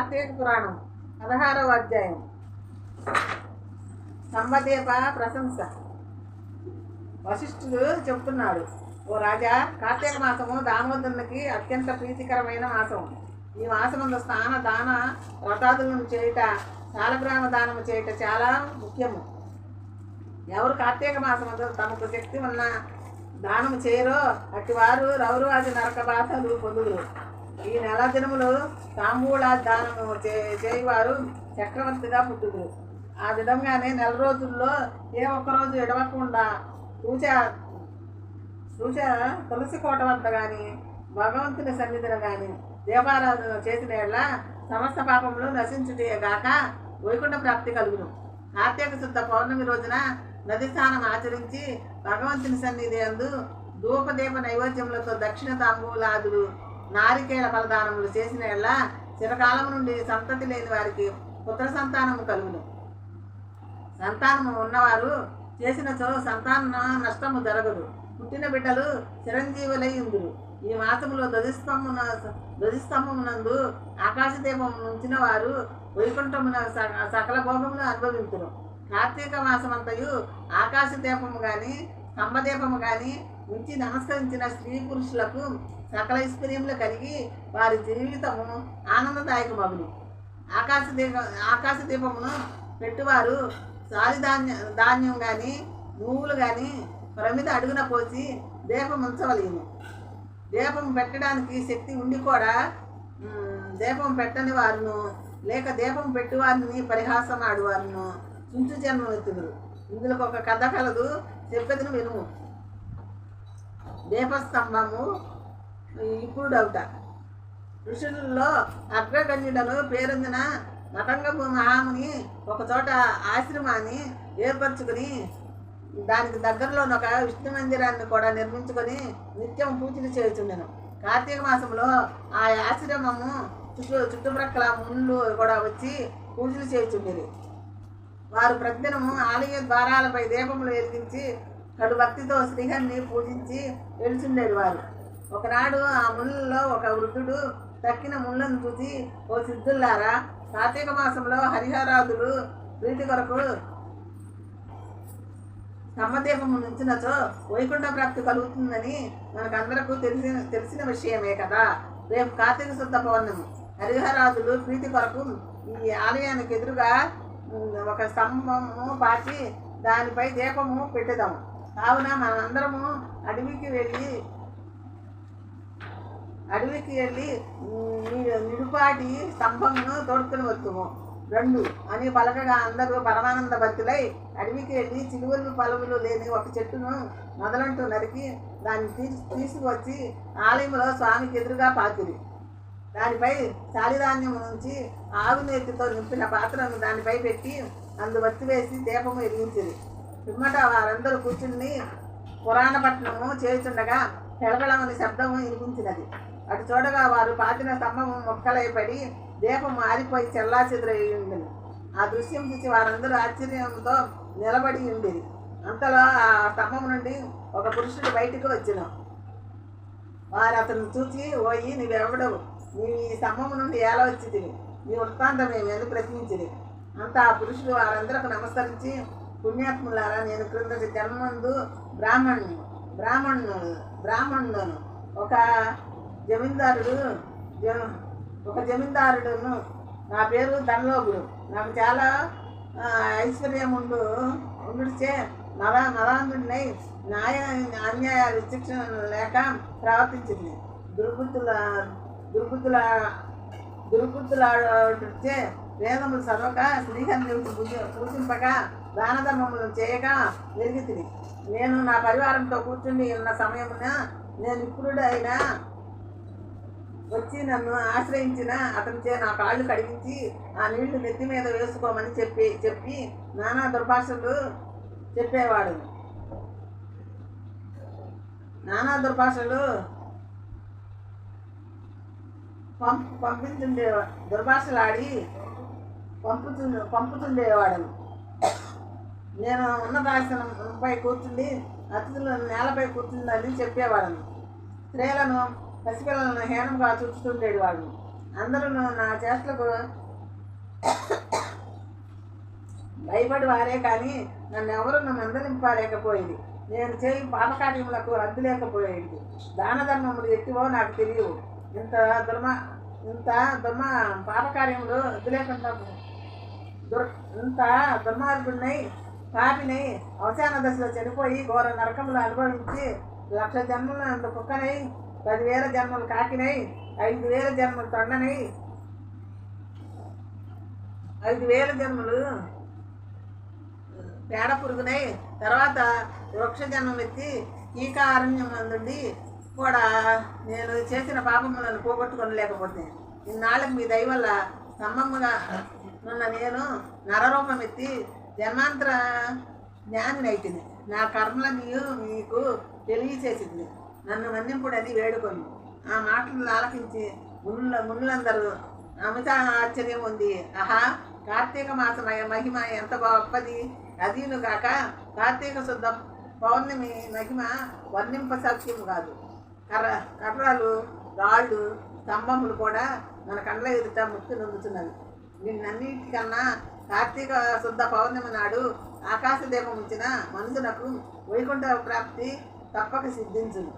కార్తీక పురాణం పదహారవ అధ్యాయం. సంబదీప ప్రశంస. వశిష్ఠుడు చెప్తున్నాడు ఓ రాజా కార్తీక మాసము దామోదరునికి అత్యంత ప్రీతికరమైన మాసం. ఈ మాసమందు స్నాన దాన వ్రతాదులను చేయుట శాలగ్రామ దానము చేయుట చాలా ముఖ్యము. ఎవరు కార్తీక మాసమందు తమకు శక్తి ఉన్న దానము చేయరో అట్టి వారు రౌరవాది నరక బాధలు పొందుదురు. ఈ నెల దినములు తాంబూల దానము చే చేయవారు చక్రవర్తిగా పుట్టుదురు. ఆ విధంగానే నెల రోజుల్లో ఏ ఒక్క రోజు ఎడవకుండా పూజ పూజ తులసి కోట వద్ద కానీ భగవంతుని సన్నిధిని కానీ దీపారాధన చేసిన ఎడ్ల సమస్త పాపములు నశించుటేగాక వైకుంఠ ప్రాప్తి కలుగును. కార్తీక శుద్ధ పౌర్ణమి రోజున నది స్నానం ఆచరించి భగవంతుని సన్నిధి అందు ధూపదీప నైవేద్యములతో దక్షిణ తాంబూలాదులు నారికేళ ఫలదానములు చేసిన ఎడల చిరకాలం నుండి సంతతి లేని వారికి పుత్ర సంతానము కలుగును. సంతానము ఉన్నవారు చేసినచో సంతాన నష్టము జరగదు. పుట్టిన బిడ్డలు చిరంజీవులై ఉందురు. ఈ మాసములో ధ్వజస్తంభమున ధ్వజస్తంభమునందు ఆకాశదీపం ఉంచిన వారు వైకుంఠమున సకల భోగమును అనుభవించురు కార్తీక మాసమంతయు ఆకాశ దీపము కానీ స్తంభదీపము కానీ ఉంచి నమస్కరించిన స్త్రీ పురుషులకు సకల ఐశ్వర్యములు కలిగి వారి జీవితము ఆనందదాయకమగును ఆకాశ దీప ఆకాశ దీపమును పెట్టువారు సాలిధాన్య ధాన్యం కానీ నువ్వులు కానీ ప్రమిద అడుగున పోసి దీపం ఉంచవలేను. దీపం పెట్టడానికి శక్తి ఉండి కూడా దీపం పెట్టని వారును లేక దీపం పెట్టి వారిని పరిహాసం ఆడువారును చుంచు జన్మనెత్తుడు ఇందులో ఒక కథ కలదు చెప్పేదిని వినుము. దీపస్తంభము ఇప్పుడు డౌట ఋషులలో అగ్రగణ్యుడను పేరొందిన నటంగపు మహాముని ఒకచోట ఆశ్రమాన్ని ఏర్పరచుకుని దానికి దగ్గరలో ఒక విష్ణు మందిరాన్ని కూడా నిర్మించుకొని నిత్యం పూజలు చేయుచుండెను. కార్తీక మాసంలో ఆ ఆశ్రమము చుట్టూ చుట్టుప్రక్కల ముళ్ళు కూడా వచ్చి పూజలు చేయుచుండేది. వారు ప్రతిదినము ఆలయ ద్వారాలపై దీపములు వెలిగించి కడు భక్తితో శ్రీహరిని పూజించి వెలుచుండేది వారు ఒకనాడు ఆ ముళ్ళలో ఒక వృద్ధుడు తక్కిన ముళ్ళను చూసి ఓ సిద్ధుల్లారా కార్తీక మాసంలో హరిహరాదులు ప్రీతి కొరకు సమ్మదీపము నుంచినచో వైకుంఠ ప్రాప్తి కలుగుతుందని మనకందరకు తెలిసిన తెలిసిన విషయమే కదా. రేపు కార్తీక శుద్ధ పౌర్ణమి. హరిహరాజులు ప్రీతి కొరకు ఈ ఆలయానికి ఎదురుగా ఒక స్తంభము పాచి దానిపై దీపము పెట్టేదాము. కావున మనందరము అడవికి వెళ్ళి అడవికి వెళ్ళి నిడుపాటి స్తంభమును తోడుకొని వచ్చుము. రెండు అని పలకగా అందరూ పరమానంద భక్తులై అడవికి వెళ్ళి చిలువలు పలువులు లేని ఒక చెట్టును మొదలంటూ నరికి దాన్ని తీసి తీసుకువచ్చి ఆలయంలో స్వామికి ఎదురుగా పాకిరి దానిపై చాలిధాన్యం నుంచి ఆవు నేతితో నింపిన పాత్రను దానిపై పెట్టి అందు వేసి దీపము ఎరిగించింది పిమ్మట వారందరూ కూర్చుని పురాణపట్నము చేయుచుండగా పెళపెళమని శబ్దము వినిపించినది. అటు చూడగా వారు పాతిన స్తంభము మొక్కలై పడి దీపం మారిపోయి చెల్లా చెదురయ్యింది ఆ దృశ్యం చూసి వారందరూ ఆశ్చర్యంతో నిలబడి ఉండేది అంతలో ఆ స్తంభం నుండి ఒక పురుషుడు బయటకు వచ్చిన. వారు అతను చూసి ఓయి నీవెవడవు నీవు ఈ స్తంభం నుండి ఎలా వచ్చింది నీ వృత్తాంతమేమి ఎందుకు ప్రశ్నించింది అంత ఆ పురుషుడు వారందరకు నమస్కరించి పుణ్యాత్ములారా నేను క్రిందటి జన్మందు బ్రాహ్మణుని బ్రాహ్మణుడు బ్రాహ్మణులను ఒక జమీందారుడు జ- ఒక జమీందారుడును. నా పేరు ధనలోకుడు నాకు చాలా ఐశ్వర్యం ఉండు ఉండుడిచే మద నరాంధుడినై న్యాయ అన్యాయాలు శిక్షణ లేక ప్రవర్తించింది. దుర్బుద్ధుల దుర్బుద్ధుల దుర్బుద్ధులాడుచే వేదములు చదవక శ్రీహరిని పూజ పూజింపక దాన ధర్మములు చేయక వెలిగితిని నేను నా పరివారంతో కూర్చుని ఉన్న సమయమున నేను ఇప్పుడైనా వచ్చి నన్ను ఆశ్రయించిన అతనిచే నా కాళ్ళు కడిగించి ఆ నీళ్ళు నెత్తి మీద వేసుకోమని చెప్పి చెప్పి నానా దుర్భాషలు చెప్పేవాడు. నానా దుర్భాషలు పంప్ పంపించుండే దుర్భాషలాడి పంపుతు పంపుతుండేవాడు నేను ఉన్నతాసనంపై కూర్చుండి అతిథులను నేలపై కూర్చుందని చెప్పేవాడను. స్త్రీలను పసిపిల్లలను హీనంగా వాళ్ళు అందరూ నా చేష్టలకు భయపడి వారే కానీ నన్ను ఎవరు నన్ను అందరింపలేకపోయేది. నేను చేయి పాపకార్యములకు రద్దు లేకపోయేది. దాన ధర్మములు ఎట్టివో నాకు తెలియవు. ఇంత దుర్మ ఇంత దుర్మ పాపకార్యములు రద్దు లేకుండా దుర్ ఇంత దుర్మార్గుడినై పాపినై అవసాన దశలో చనిపోయి ఘోర నరకములు అనుభవించి లక్ష జన్మలు అంత కుక్కనై పదివేల జన్మలు కాకినై ఐదు వేల జన్మలు తొండనై. ఐదు వేల జన్మలు పేడ పురుగునై. తర్వాత వృక్ష జన్మం ఎత్తి కీకారణ్యం నుండి కూడా నేను చేసిన పాపములను పోగొట్టుకొనలేకపోతే ఇన్నాళ్ళకి మీ దయ వల్ల స్తంభముగా ఉన్న నేను నరరూపం ఎత్తి జన్మాంతర జ్ఞాని అయితుంది నా కర్మలని మీకు తెలియచేసింది. నన్ను మన్నింపుడని వేడుకొని ఆ మాటలు ఆలకించి మునుల మునులందరూ అమిత ఆశ్చర్యం ఉంది ఆహా కార్తీక మాస మహిమ ఎంత గొప్పది. అదీను కాక కార్తీక శుద్ధ పౌర్ణమి మహిమ వర్ణింప సత్యం కాదు. కర్ర కర్రలు రాళ్ళు స్తంభములు కూడా మన కండ్ల ఎదుట ముక్తి నొందుతున్నవి నిన్నన్నిటికన్నా కార్తీక శుద్ధ పౌర్ణమి నాడు ఆకాశ దీపం ఉంచిన మనుషులకు వైకుంఠ ప్రాప్తి తప్పక సిద్ధించును.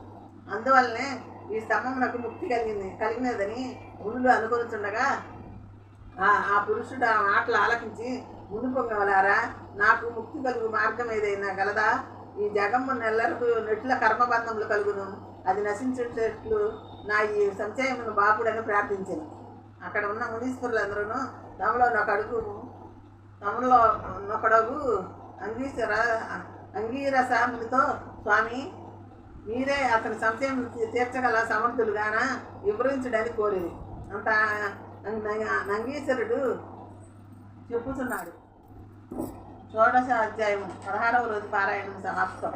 అందువల్లనే ఈ స్తంభమునకు ముక్తి కలిగింది కలిగినదని మునులు అనుకొనిచుండగా ఆ ఆ పురుషుడు ఆ మాటలు ఆలకించి ముందు నాకు ముక్తి కలుగు మార్గం ఏదైనా గలదా? ఈ జగమ్మ నెల్లరకు నెట్ల కర్మబంధములు కలుగును. అది నశించేటట్లు నా ఈ సంచయమును బాపుడని ప్రార్థించాను. అక్కడ ఉన్న మునీశ్వరులందరూ తమలో నొకడుగు అడుగు తమలో నొకడుగు అంగీర అంగీరసాములతో స్వామి మీరే అతని సంశయం తీర్చగల సమర్థులు గాన? వివరించడని కోరేది. అంత నంగీశ్వరుడు చెప్పుతున్నాడు. షోడశ అధ్యాయం పదహారవ రోజు పారాయణం సమాప్తం.